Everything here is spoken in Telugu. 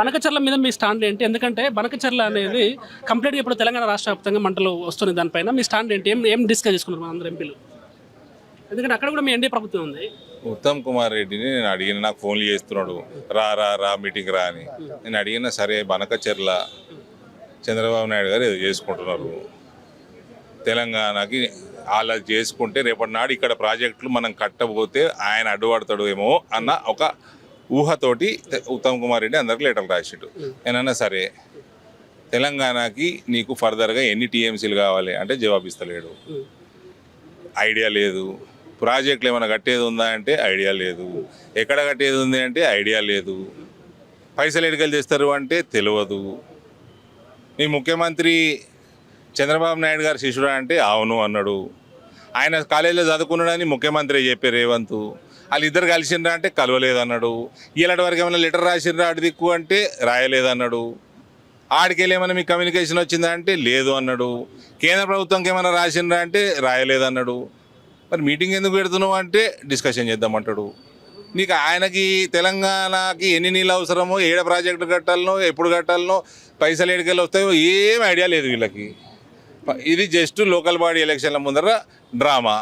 బనకచర్ల మీద మీ స్టాండ్ ఏంటి? ఎందుకంటే బనకచర్ల అనేది కంప్లీట్గా ఇప్పుడు తెలంగాణ రాష్ట్ర వ్యాప్తంగా మంటలు వస్తున్నాయి దానిపైన. మీ స్టాండ్ ఏంటి? ఏం ఏం డిస్కస్ చేసుకున్నారు మన అందరు ఎంపీలు? ఎందుకంటే అక్కడ కూడా మీ ఎన్డీ ప్రభుత్వం ఉంది. ఉత్తమ్ కుమార్ రెడ్డిని నేను అడిగిన నాకు ఫోన్లు చేస్తున్నాడు. రా రా రా మీటింగ్ రా అని. నేను అడిగిన సరే బనకచర్ల చంద్రబాబు నాయుడు గారు ఏదో చేసుకుంటున్నారు. తెలంగాణకి అలా చేసుకుంటే రేపటి నాడు ఇక్కడ ప్రాజెక్టులు మనం కట్టబోతే ఆయన అడ్డుపడతాడు ఏమో అన్న ఒక ఊహతోటి ఉత్తమ్ కుమార్ రెడ్డి అందరికి లెటర్లు రాసిండు. ఏనన్నా సరే తెలంగాణకి నీకు ఫర్దర్గా ఎన్ని టీఎంసీలు కావాలి అంటే జవాబిస్తలేడు. ఐడియా లేదు. ప్రాజెక్టులు ఏమైనా కట్టేది ఉందా అంటే ఐడియా లేదు. ఎక్కడ కట్టేది ఉంది అంటే ఐడియా లేదు. పైసలు ఎడికలు తెస్తారు అంటే తెలియదు మీ ముఖ్యమంత్రి చంద్రబాబు నాయుడు గారు శిష్యుడు అంటే అవును అన్నాడు. ఆయన కాలేజీలో చదువుకున్నాడని ముఖ్యమంత్రి చెప్పే రేవంత్. వాళ్ళు ఇద్దరు కలిసిండ్రా అంటే కలవలేదన్నాడు. ఇలాంటి వరకు ఏమైనా లెటర్ రాసిండ్రా ఆడి దిక్కు అంటే రాయలేదన్నాడు. ఆడికెళ్ళి ఏమైనా మీకు కమ్యూనికేషన్ వచ్చిందా అంటే లేదు అన్నాడు. కేంద్ర ప్రభుత్వంకి ఏమైనా రాసిండ్రా అంటే రాయలేదన్నాడు. మరి మీటింగ్ ఎందుకు పెడుతున్నావు అంటే డిస్కషన్ చేద్దామంటాడు. నీకు ఆయనకి తెలంగాణకి ఎన్ని నీళ్ళు అవసరమో ఏడ ప్రాజెక్టు కట్టాలనో ఎప్పుడు కట్టాలనో పైసలు ఎడికెళ్ళి వస్తాయో ఏం ఐడియా లేదు వీళ్ళకి. ఇది జస్ట్ లోకల్ బాడీ ఎలక్షన్ల ముందర డ్రామా.